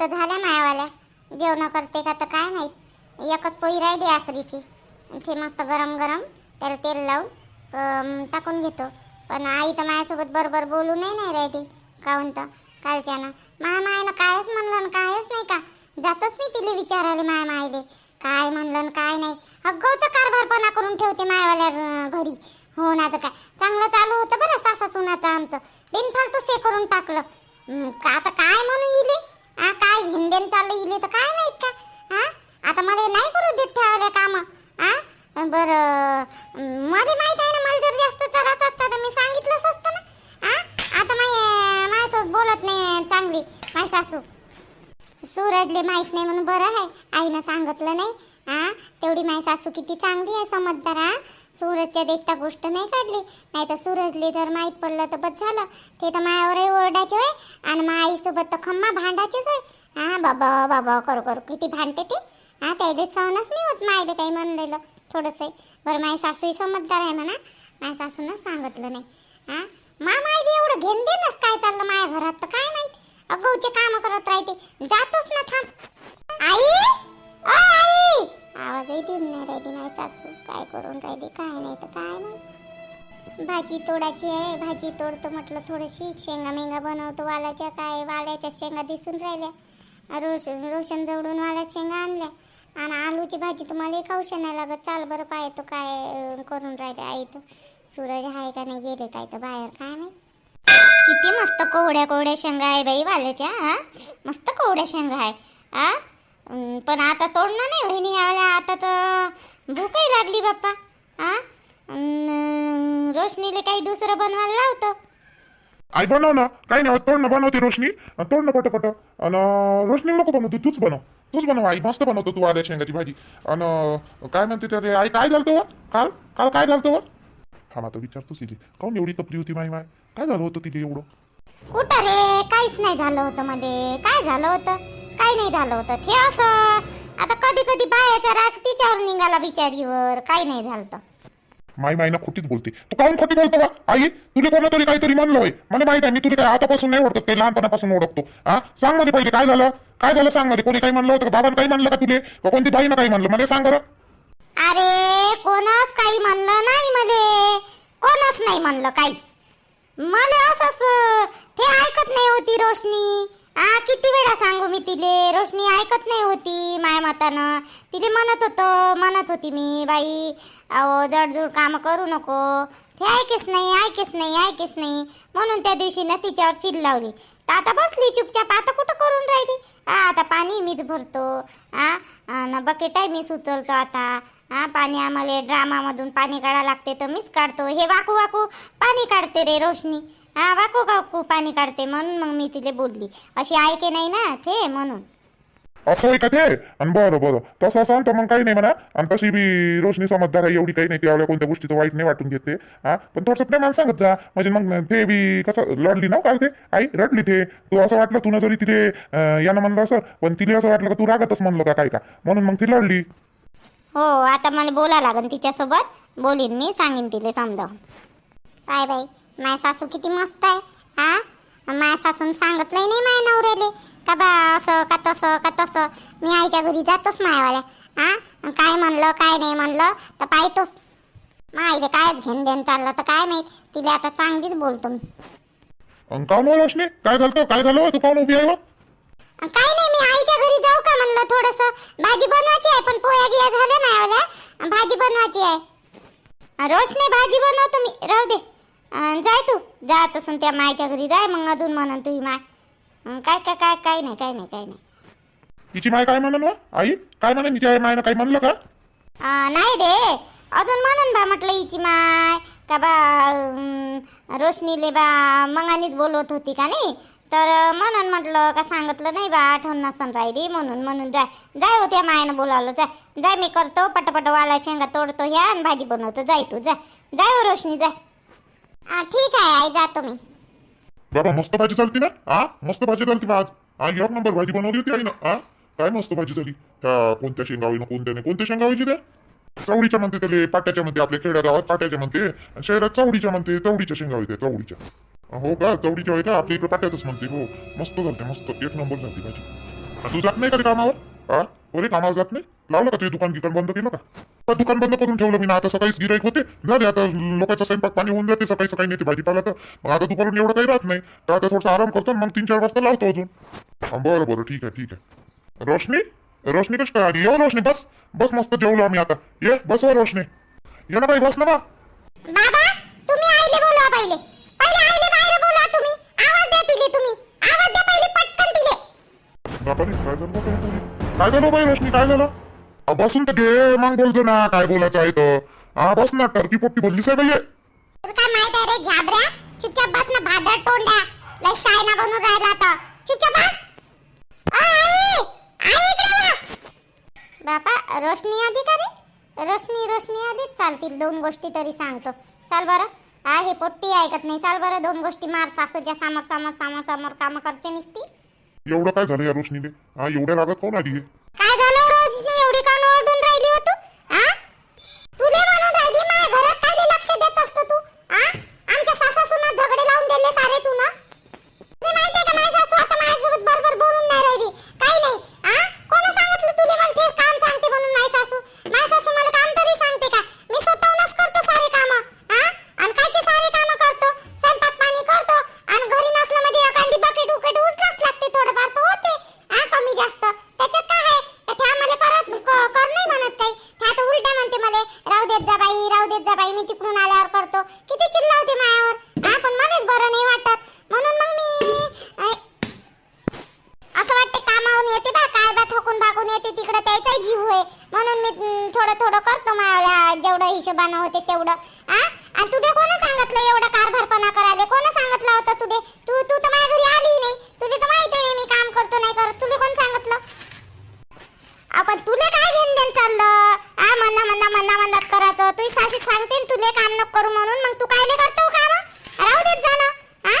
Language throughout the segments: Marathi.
तर झाल्या मायावाल्या. जेवण करते का तर काय माहीत. एकच पोळी राहिली आखरीची ते मस्त गरम गरम त्याला तेल लावून टाकून घेतो. पण आई तर माझ्यासोबत बरोबर बोलू नाही नाही राहिली. काहून तर? कालच्यानं. माया मायनं कायच म्हणलं कायच नाही का? जातच मी तिला विचारायला माया मायले. काय म्हणलं काय नाही. अगोचा कारभारपणा करून ठेवते मायावाल्या घरी. हो ना तर काय? चांगलं चालू होतं बरं सासा सुनाचं आमचं. बिनफालतू से करून टाकलं. का आता काय म्हणू इले? आ काय हिंदेन चाललं इले तर काय माहीत का? हा? आता मला नाही करू देत ठेवायला काम. आ बर मला माहीत आहे ना मला जर जास्त त्रास असता तर मी सांगितलंच असतं ना. आ आता माय माझ्यासोबत बोलत नाही चांगली माझी सासू. सूरजले माहीत नाही म्हणून बरं आहे आईनं सांगितलं नाही. हा? तेवढी माझी सासू किती चांगली आहे समजदार हा? सूरजच्या देखता गोष्ट नाही काढली. नाही तर सूरजले जर माहीत पडलं तर बस झालं. ते तर मायावरही ओरडायचे होय. आणि मा आईसोबत तर खम्मा भांडायचेच होय. हा बाबा बाबा करू करू. किती भांडते ते? हा त्याले सहनच नाही होत. मायले काही म्हणलेलं थोडंसं बरं माझी सासूही समजदार आहे म्हणा. माझ्या सासूनं सांगितलं नाही. हा? मा माहिती एवढं घेऊन दे नस काय चाललं माझ्या घरात तर काय माहीत? अगोचे काम करत राहते. जातोच ना थांब. आई? ओ आई! आवाजही देऊन नाही राहिली माझी सासू. काय करून राहिली काय नाही तर काय नाही भाजी तोडायची आहे भाजी तोडतो म्हटलं थोडीशी. शेंगा मेंगा बनवतो वालाच्या काय वाल्याच्या शेंगा दिसून राहिल्या. रोशन रोशन जवळून वाल्या शेंगा आणल्या. आणि आलूची भाजी तुम्हाला खाऊश नाही लागत. चाल बरं पाय तो काय करून राहिले आई तो. सूरज आहे का नाही गेले काय तर बाहेर काय नाही किती मस्त कोवड्या कोवड्या शेंगा आहे बाई वाल्याच्या हा? मस्त कोवड्या शेंगा आहे. हा पण आता तोडणं नाही होईनी यावेळेला आता तर भूकही लागली बाप्पा. हा रोशनीले काही दुसरं बनवायला लावतो. आई बनव ना. काही नाही तोड ना बनवते रोशनी. अन् तोड ना पटपट आणि रोशनी नको बनवते तूच बनव. तूच बनव आई. मस्त बनवतो तू आल्या शेंगाची भाजी. आणि काय म्हणते त्यारे आई काय झालं वर काल? काल काय झालं वर हा आता विचारतोच तिथे काऊन एवढी कपरी होती माई माय? काय झालं होतं तिथे एवढं? कुठं रे? काहीच नाही झालं होतं मध्ये काय झालं होतं? काही नाही झालं होतं. ते असं. आता कधी कधी बायाचा राग तिच्यावर निघाला बिचारीवर. काही नाही झालं. माई माईना खोटीच बोलते. तू काऊन खोटी बोलतो का आई तुला कोणा तरी काहीतरी म्हणलं होय. मला माहीत आहे मी तुला काय आतापासून नाही ओळखत काही लहानपणापासून ओळखतो. हा सांगमध्ये पहिले काय झालं? काय झालं सांगमध्ये कोणी काही म्हणलं होतं बाबांनी काही म्हणलं का तुले? का कोणती बाईनं काही म्हणलं मला सांग बरं. अरे कोणच काही म्हणलं नाही मले. कोणच नाही म्हणलं काहीच. मला असंच ते ऐकत नाही होती रोशनी. आ किती वेळा सांगू मी तिले? रोशनी ऐकत नाही होती माय मतानं. तिले म्हणत होतं म्हणत होती मी बाई अहो जडजूड कामं करू नको. ते ऐकेच नाही ऐकेच नाही ऐकेच नाही. म्हणून त्या दिवशी ना तिच्यावर चिल लावली. तर आता बसली चुपचाप आता कुठं करून राहिली? हा आता पाणी मीच भरतो. हा बकेट आहे मीच उचलतो आता. हा पाणी आम्हाला ड्रामामधून पाणी काढा लागते तर मीच काढतो. हे वाकू वाकू पाणी काढते रे रोशनी. हा वाकू वाकू पाणी काढते म्हणून मग मी तिला बोलली. अशी ऐके नाही ना ते म्हणून. असं आहे का ते? आणि बरं बरं. तसं असं तर मग काही नाही म्हणा. आणि तशी बी रोशनी समजदार आहे एवढी काही नाही त्यावेळेला कोणत्या गोष्टीचं वाईट नाही वाटून घेते. हा? पण थोडंसं प्रेमानं सांगत जा. म्हणजे मग ते बी कसं लढली ना हो काल ते? आई रडली ते. तू असं वाटलं तुला जरी तिथे यानं म्हणलं असं पण तिला असं वाटलं का तू रागतच म्हणलं का काय का? म्हणून मग ती लढली हो आता मला बोला लागन तिच्यासोबत. बोलीन मी सांगेन तिला समजावून. काय बाई माय सासू किती मस्त आहे हा? माय सासून सांगितलंय नाही माय नवऱ्याले. का बा असं का तसं का तसं? मी आईच्या घरी जातोच मायवाल्या हा? काय म्हणलं काय नाही म्हणलं तर पाहतोच माईले कायच घेऊन देऊन चाललं तर काय माहीत तिला आता चांगलीच बोलतो मी. काऊन रोशनी काय झालं काय झालं हो? तू काऊन उभी आहे हो? काय नाही मी आईच्या घरी जाऊ का म्हणलं थोडस? भाजी बनवायची आहे पण पोया गिया झाल्या नाही भाजी बनवायची आहे. रोशनी भाजी बनवतो मी. राहू दे. जाय तू. जायचं असून त्या मायच्या घरी जाय मग अजून म्हणन तुझी माय. काय काय काय काय नाही काय नाही काय नाही. हिची माय काय म्हणून आई काय म्हणून? हिच्या मायनं काही म्हणलं का? अं, नाही रे. अजून म्हणन बा म्हटलं हिची माय. का बा अं, रोशनीले बा मंगानीच बोलवत होती का नाही? तर म्हणून म्हटलं का सांगितलं नाही बा आठवण नसन राहिली म्हणून म्हणून जाय. जाय हो त्या मायानं बोलावलं जाय. जाय मी करतो पटापट वाला शेंगा तोडतो ह्या आणि भाजी बनवतो जाय तू जाय. जाय हो रोशनी जाय. ठीक आहे आई जातो मी बाबा मस्त भाजी चालती ना? हा? मस्त भाजी चालती बा आज. हा एक नंबर भाजी बनवली होती आई ना? हा? काय मस्त भाजी झाली? त्या कोणत्या शेंगावीनं कोणत्याने कोणत्या शेंगावीची त्या? चवडीच्या म्हणते त्याले पाट्याच्या म्हणते आपल्या खेड्या गावात पाट्याच्या म्हणते. आणि शहरात चवडीच्या म्हणते चवडीच्या शेंगावी त्या चवडीच्या हो का? चवडीच्या होय का? आपल्या इकडे पाट्यातच म्हणते हो. मस्त झालते मस्त. एक नंबर झाली भाजी. तू जात नाही का रे कामावर? हा? अरे कामावर जात नाही? लावलं का ते दुकान गिकान बंद केलं का? का दुकान बंद करून ठेवलं मी ना. आता सकाळीच गिराईक होते. झाले आता लोकांचा स्वयंपाक पाणी होऊन जाते. सकाळी सकाळी नेते भाजीपाला तर. मग आता दुपारून एवढं काही राहत नाही. तर आता थोडासा आराम करतो मग तीन चार वाजता लावतो अजून. हा, बरं बरं ठीक आहे ठीक आहे. रोशनी? रोशनी कशी काय आली? येऊ रोशनी बस. बस मस्त जेवलो आम्ही आता. ये बस हो रोशनी. ये ना बाई बस ना बा. बाबा तुम्ही आईले बोलवा पहिले. पहिले आईले बाहेर बोलवा तुम्ही. आवाज द्या तिले तुम्ही. आवाज द्या पहिले पटकन तिले. बापारे काय झालं? काय झालं बाई रोशनी? काय झालं? अ, बसून तर घे मग बोलतो ना काय बोलायचं आहे तर. हा बस ना टर्की पोट्टी बोललीस आहे बाई? तुला काय माहीत आहे रे झाबऱ्या? चुपचाप बस ना भादर तोंड्या लय शायना बनून राहिला आता. चुपचाप बस. आई! आई इकडे वा. बापा रोशनी आली का रे? रोशनी रोशनी आली. चालतील दोन गोष्टी तरी सांगतो. चाल बरं. हा हे पोट्टी ऐकत नाही. चाल बरं. दोन गोष्टी मार. सासूच्या समोर समोर समोर समोर कामं करते निसती. एवढं काय झालं या रोशनीले? हा एवढ्या रागात कोण आली हे? काय झालं रोजनी एवढी का ओरडून राहिली हो तू हा तुले म्हणून राहिली माझ्या घरात काय लक्ष देत असतो तू हा आमच्या सासासुना झगडे लावून दिले सारे तू ना तुला माहिती आहे का माझी सासू आता माझ्यासोबत बरोबर बोलून नाही राहिली काही नाही हा कोणी सांगितलं तुले मला ते काम सांगते म्हणून माझी सासू माझी सासू मला काम तरी सांगते का मी स्वतःहूनच करतो सारे कामं हा आणि कायचे सारे कामं करतो स्वयंपाक पाणी करतो आणि घरी नसलं म्हणजे एखादी बकेट उकेट उचलाच लागते थोडंफार तर होते हा कमी जास्त त्याच्यात काय आहे तर त्या मला करत क- कर नाही म्हणत काही त्या तर उलटा म्हणते मला राहू देत जा बाई राहू देत जा बाई मी तिकडून आल्यावर करतो किती चिल्लावते मायावर हा पण मलाच बरं नाही वाटत म्हणून मग मी अ, असं वाटते कामावून येते बा काय बा थकून भागून येते तिकडे त्याचाही जीव आहे म्हणून मी अं, थोडं थोडं करतो माझ्या जेवढं हिशोबानं होते तेवढं हा आणि तुझे कोण सांगितलं एवढं कारभारपणा करायला कोण सांगितलं होतं तुझे तू तू तर माझ्या घरी आली नाही तुझे तर माहिती आहे मी काम करतो नाही करत तुला कोण सांगितलं आपण तुले काय घेऊन देऊन चाललं आ म्हणा म्हणा म्हणा म्हणत करायचं तुझी साशी सांगते न तुले काम नको करू म्हणून मग तू कायले करतो काम राहू देत जा ना हा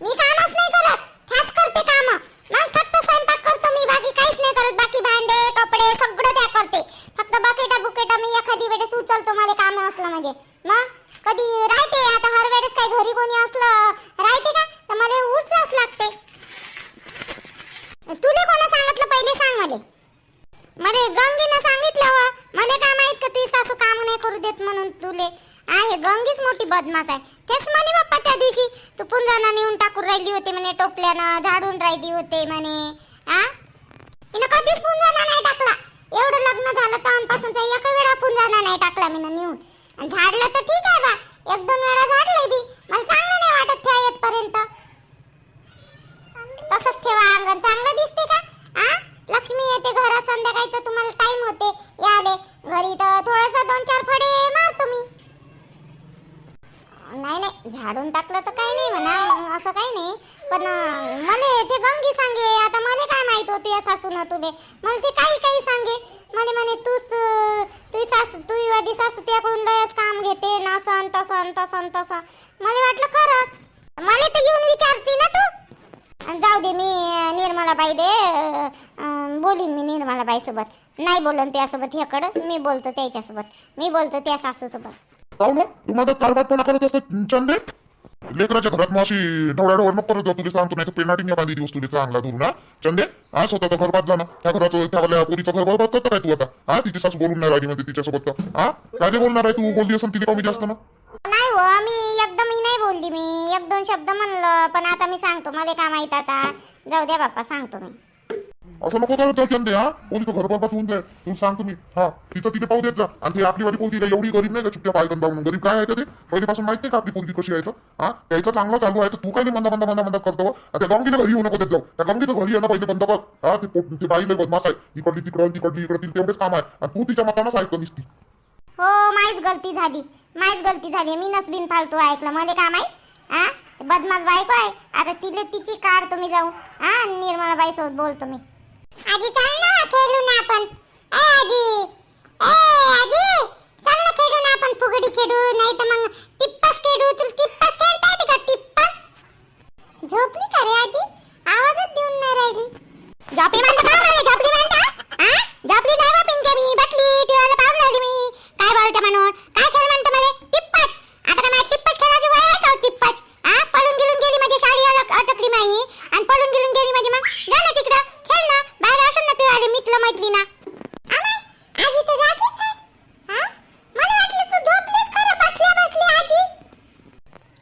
मी कामच नाही करत त्याच करते काम मग फक्त स्वयंपाक करतो मी बाकी काहीच नाही करत बाकी भांडे कपडे सगळं त्या करते फक्त बकेटा बुकेटा मी एखादी वेळेस उचलतो मला काम असलं म्हणजे मग कधी राहते आता हर वेळेस काही घरी कोणी असलं राहते का तर मला उचलाच लागते तुले कोणा सांगितलं पहिले सांग मला मले गंगीनं सांगितलं हो, व मला काय माहीत का तुझी सासू काम नाही करू देत म्हणून तुले. आ हे गंगीच मोठी बदमाश आहे. तेच म्हणे बाप्पा त्या दिवशी तू पुंजाना नेऊन टाकून राहिली होती म्हणे टोपल्यानं झाडून राहिली होते म्हणे. आ? तिनं कधीच पुंजाना नाही टाकला. एवढं लग्न झालं तेव्हापासूनचा एक वेळा पुंजाना नाही टाकला मी नेऊन. आणि झाडलं तर ठीक आहे बा. एक दोन वेळा झाडले बी. मला चांगलं नाही वाटत त्या येतपर्यंत. तसंच ठेवा अंगण. चांगलं दिसते का? आ? येते घरात संध्याकाळचं तुम्हाला टाइम होते. याले घरी तर थोडासा दोन चार फडे मारतो मी. नाही नाही. झाडून टाकलं तर काही नाही म्हणा. असं काही नाही. पण मला ते गंगी सांगे. आता मला काय माहीत होती या सासून तुले? मला ते काही काही सांगे. मला म्हणे तूच तू तुझी सासू तुझी वादी सासू त्याकडून लयच काम घेते. ना तसन तसन तसं मला वाटलं खरंच. मला तर येऊन विचारते ना तू? जाऊ दे मी निर्मलाबाई दे बोलीन मी निर्मलाबाईसोबत नाही बोलन त्यासोबत ह्याकडं मी बोलतो त्याच्यासोबत. मी बोलतो त्या सासूसोबत. पाहू ना तुम्हाला कारभारपणा करत असत चंदे? लेकराच्या घरात मग अशी ढवळाढवळ नको करत जा तुला सांगतो नाही तर पेनाटी नाही दिवस तुला चांगला दूर ना चंदे हा स्वतःचं घर बांधला ना त्या घराचं त्या पोरीचं घर बरबाद करता काय तू आता? हा तिची सासू बोलून नाही राहिली म्हणजे तिच्यासोबत हा काय बोलणार आहे तू बोलली असेल तिने कमी जास्त ना. नाही हो मी एकदम मी नाही बोलली मी. एक दोन शब्द म्हणलं पण आता मी सांगतो मला काय माहीत आता. जाऊ द्या बाप्पा सांगतो मी. असं नको करत जाऊ दे हा? पोरीचं घर बरबाद होऊन जाईल तू सांग तुम्ही. हा तिचं तिथे पाहू देत जा. आणि ती आपली वाली पोलती एवढी गरीब नाही का? चुपच्या पायकन जाऊन. गरीब काय आहे ते? पहिल्यापासून माहीत नाही का आपली पोलती कशी आहे तर हा? त्याचं चांगलं चालू आहे. तर तू काय नाही मंदा मंदा मंदा मंदा करतो? आता त्या गंगीला घरी येऊ नको देत जाऊ. त्या गंगीचं घरी येणं पहिले बंद कर. हा ते पोट ते बाईला बदमाश आहे. इकडली तिकडं तिकडली इकडतील तेवढेच काम आहे. आणि तू तिच्या मतानंच ऐकतो नुसती हो माहीच गलती झाली. माहीच गलती झाली. मी नसबीन फालतू ऐकलं. मला काम आहे? हा? बदमाश बायको आहे? आता तिले तिची कार तुम्ही जाऊ. हा निर्मला बाई सोबत बोलतो मी. आजी चल ना खेळू ना आपण ए आजी ए आजी चल ना खेळू ना आपण फुगडी खेळू नाही तर मग टिप्पस खेळू तुला टिप्पस खेळता येते का टिप्पस झोपली का रे आजी आवाजच देऊन नाही राहिली झोपली म्हणता का मला झोपली म्हणता हा झोपली नाही बा पिंके मी बटली टीव्हीला पाहून राहिली मी काय बोलते म्हणून काय खेळ म्हणते मला टिप्पच आता काय मला टिप्पच खेळायची वय आहे का हो टिप्पच हा पळून गेलून गेली माझी साडी अडक- अटकली माई आणि पळून गेलून गेली माझी मग जा ना तिकडं खेळ ना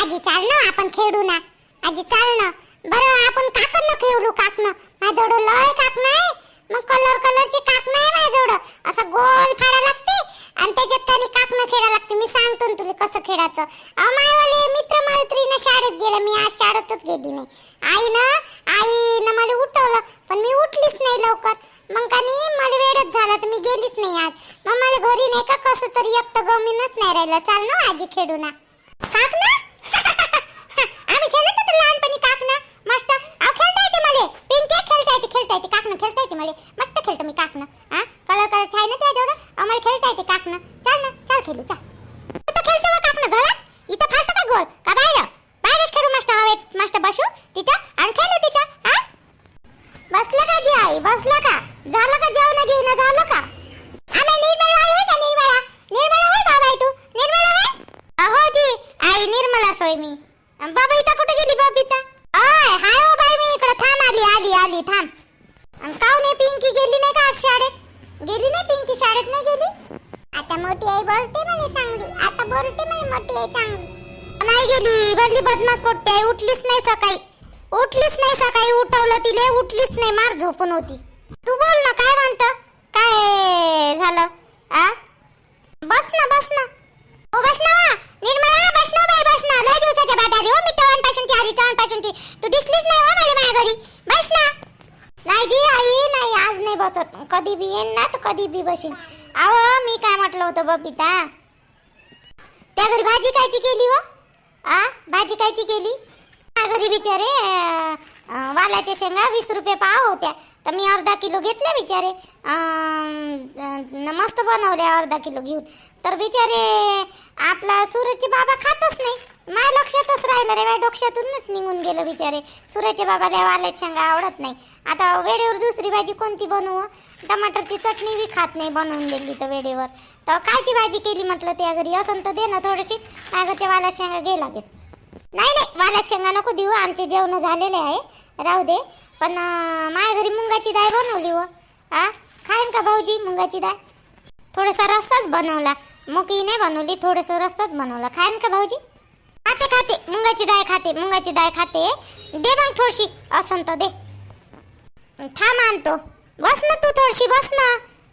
आजी चाल ना आपण खेळू ना. आजी चाल ना. बरं आपण काकण ना खेळू काकणं. माझ्याजवळ लय काकणं आहे. मग कलर कलरची काकणं आहे माझ्याजवळ. असं गोल फाडा लागते आणि त्याच्यात त्याने काकणं खेळा लागते. मी सांगतो ना तुला कसं खेळायचं. अहो मायवाले मित्र मैत्रीनं शाळेत गेलं. मी आज शाळेतच गेली नाही. आई ना आई ना मला उठवलं पण मी उठलीच नाही लवकर. मग का नाही? मला वेळच झाला तर मी गेलीच नाही आज. मग मला घरी नाही का कसं तरी एकटं गमीनच नाही राहिलं. चाल ना आजी खेळू ना. काक ना आम्ही खेळत होतो लहानपणी काक ना मस्त अहो खेळता येते मला पिंके खेळता येते काकणं खेळता येते मला. मस्त खेळतो मी काकणं हा कलर कलर आहे ना त्याच्यावर आम्हाला खेळता येते काकणं. चाल ना चाल खेळू चाल. इथं खेळतो का काकणं घरात इथं फालतं का का बाहेर? बाहेरच खेळू मस्त हवेत मस्त बसू तिथं आणि खेळू तिथं हा बसलं का जी आई? बसलं का? झालं का जेवण घेऊन झालं का? सकाळी तिले उठलीच नाही मार झोपून होती. तू बोल ना काय म्हणत? काय झालं? आ? बस ना बस ना. हो बस ना निर्मला बस ना बाई बस ना लय दिवसाच्या बाद आली हो मी तवान पासूनची आली तवान पासूनची तू दिसलीच नाही हो मला माझ्या घरी. बस ना नाही जी आई नाही आज नाही बसत. कधी बी येईन ना तर कधी बी बसेन अहो मी काय म्हटलं होतं बबिता त्या घरी भाजी कायची केली हो? आ? भाजी कायची केली? घरी बिचारे वालाच्या शेंगा वीस रुपये पाव होत्या. तर मी अर्धा किलो घेतले बिचारे. मस्त बनवल्या अर्धा किलो घेऊन. तर बिचारे आपला सूरजचे बाबा खातच नाही. माय लक्षातच राहिलं रे माझ्या डोक्यातूनच निघून गेलं बिचारे. सूरजचे बाबा त्या वाल्यात शेंगा आवडत नाही. आता वेळेवर दुसरी भाजी कोणती बनवू? टमाटरची चटणी बी खात नाही बनवून दिली तर वेळेवर. तर कायची भाजी केली म्हटलं त्या घरी? असं तर दे ना थोडीशी. माझ्या घरच्या वाला शेंगा घे लागेस. नाही नाही मला शेंगा नको देऊ आमचे जेवण झालेले आहे. राहू दे. पण माझ्या घरी मुंगाची डाळ बनवली व आ? खाईन का भाऊजी मुंगाची डाळ? थोडासा रस्साच बनवला. मुकी नाही बनवली थोडंसं रस्साच बनवला. खाईन का भाऊजी? खाते खाते. मुंगाची डाळ खाते मुंगाची डाळ खाते. दे मग थोडीशी. असं तर दे. थांब आणतो. बस ना तू थोडीशी बस ना.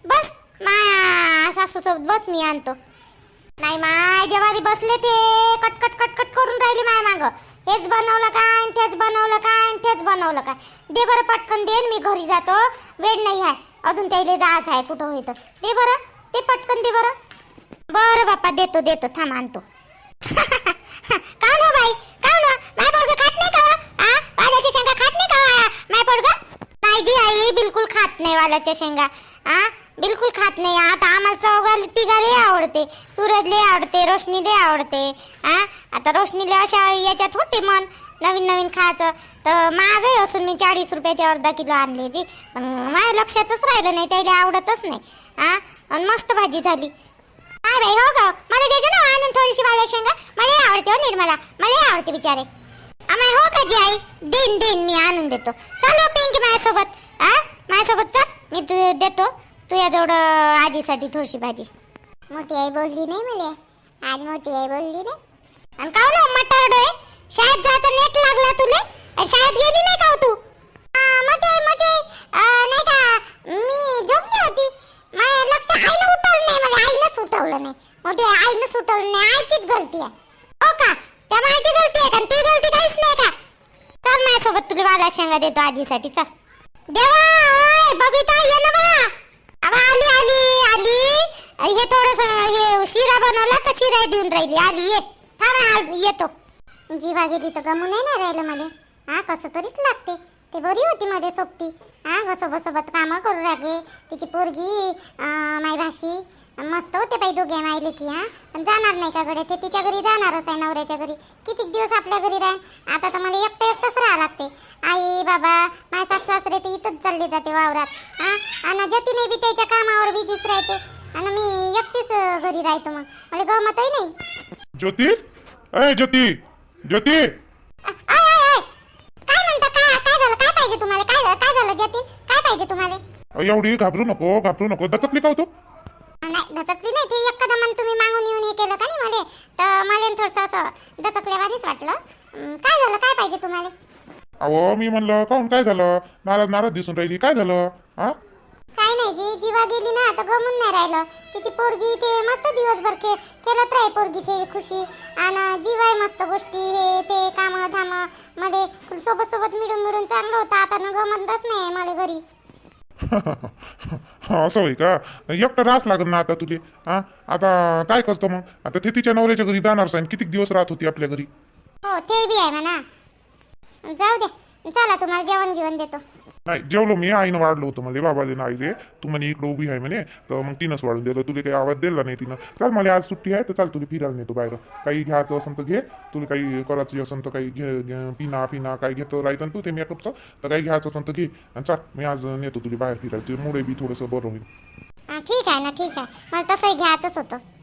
बस. माया सासूसोबत बस मी आणतो. नाही माय जेव्हा ते बसले ते कटकट कटकट करून राहिली माय माग. हेच बनवलं काय आणि तेच बनवलं काय आणि तेच बनवलं काय? दे बरं पटकन देन मी घरी जातो. वेळ नाही आहे. अजून त्याला जायचं आहे कुठं होईत. दे बरं ते पटकन दे बरं. बरं बाप्पा देतो देतो. थांब आणतो. काय ना बाई काय ना? माय पोरग खात नाही का हो? आ? वाल्याच्या शेंगा खात नाही का हो? माय पोरग? नाही जी आई बिलकुल खात नाही वाल्याच्या शेंगा. आ? बिलकुल खात नाही. आता आम्हाला चौघाला तिघाले आवडते. सूरजले आवडते रोशनीले आवडते. हा आता रोशनीले अशा याच्यात होते मन. नवीन नवीन खायचं. तर महाग असून मी चाळीस रुपयाचे अर्धा किलो आणले जी पण माझ्या लक्षातच राहिलं नाही त्याला आवडतच नाही. हा आणि मस्त भाजी झाली. काय बाई हो ग. मला द्यायचं ना आणून थोडीशी वाल्या शेंगा. मला आवडते हो निर्मला मला आवडते बिचारे. आम्ही हो का जी आई? देईन देईन मी आणून देतो. चल हो पिंकी माझ्यासोबत हा माझ्यासोबत चल. मी देतो. तुझ्याजवळ आजीसाठी थोडीशी भाजी. मोठी आई बोलली नाही मला. आज मोठी आई बोलली नाही. आणि का ना मटार डोळे? शाळेत जायचं नेट लागला तुले? शाळेत गेली नाही का हो तू? मोठी आई मोठी आई. अ, नाही का? मी झोपली होती. माझ्या लक्ष आईनं उठवलं नाही मला आईनंच उठवलं नाही. मोठी आई आईनंच उठवलं नाही आईचीच गलती आहे. हो का? त्या माहिती गलती आहे का? तुझी गलती काहीच नाही का? चल माझ्यासोबत तुला वाला शेंगा देतो आजीसाठी चल. देवा ओय, बबिता ये ना बा अबा आली आली आली. हे थोडस हे शिरा बनवला तर शिरा देऊन राहिली. आली ये. थांब येतो. जीवा गेली तर गमू नाही ना राहिलं मला. हा कसं तरीच लागते. ते बरी होती मध्ये सोबती. हा सोबत सोबत कामं करू लागे तिची पोरगी अं, माय भाशी मस्त होते बाई दोघे मायले की हा? पण जाणार नाही का गडे ते तिच्या घरी जाणारच आहे नवऱ्याच्या घरी. कितीक दिवस आपल्या घरी राहीन? आता तर मला एकटं एकटंच राहावं लागते. आई बाबा माझे सासू सासरे ते इथंच चालले जाते वावरात हा? आणि जतीने बी त्याच्या कामावर बिझीच राहते. आणि मी एकटीच घरी राहतो मग. मला गमतही नाही. ज्योती? अय ज्योती! ज्योती! काय म्हणता? काय काय झालं? काय पाहिजे तुम्हाला? काय झालं काय झालं जतीन काय पाहिजे तुम्हाला? एवढी घाबरू नको घाबरू नको. दचकली का हो नाही धचकली नाही ते. एकदम तुम्ही मागून येऊन हे केलं का नाही मला? तर मला थोडंसं असं दचकल्यावानीच वाटलं. काय झालं? काय पाहिजे तुम्हाला? अहो मी म्हणलं काहून काय झालं? नाराज नाराज दिसून राहिली. काय झालं? हा? काय नाही जी जीवा गेली ना तर गमून नाही राहिलं. तिची पोरगी ते मस्त दिवसभर खे खेळत राही पोरगी ते खुशी. आणि जीवाय मस्त गोष्टी हे ते काम धाममध्ये सोबत सोबत मिळून मिळून चांगलं होतं. आता न गमतच नाही मला घरी. असं होय का? एकटं रास लागत ना आता तुले हा? आता काय करतो मग? आता ते तिच्या नवऱ्याच्या घरी जाणार सांग किती दिवस राहत होती आपल्या घरी? हो ते बी आहे म्हणा. जाऊ दे. चला तुम्हाला जेवण घेऊन देतो. नाही जेवलो मी आईनं वाढलं होतं मला बाबाले आईले तू म्हणे इकडं उभी आहे म्हणे तर मग तिनंच वाढून दिलं तुला काही आवाज दिला नाही तिनं चाल मला आज सुट्टी आहे तर चाल तुला फिरायला नेतो बाहेर काही घ्यायचं असेल तर घे तुला काही करायचं असेल तर काही घे पिना पिना काही घेतो राहायचं तू ते मेकअपचं तर काही घ्यायचं असेल तर घे आणि चाल मी आज नेतो तुला बाहेर फिरायला तुझ्या मुळे बी थोडंसं बरं होईल ठीक आहे ना ठीक आहे मला तसंही घ्यायचंच होतं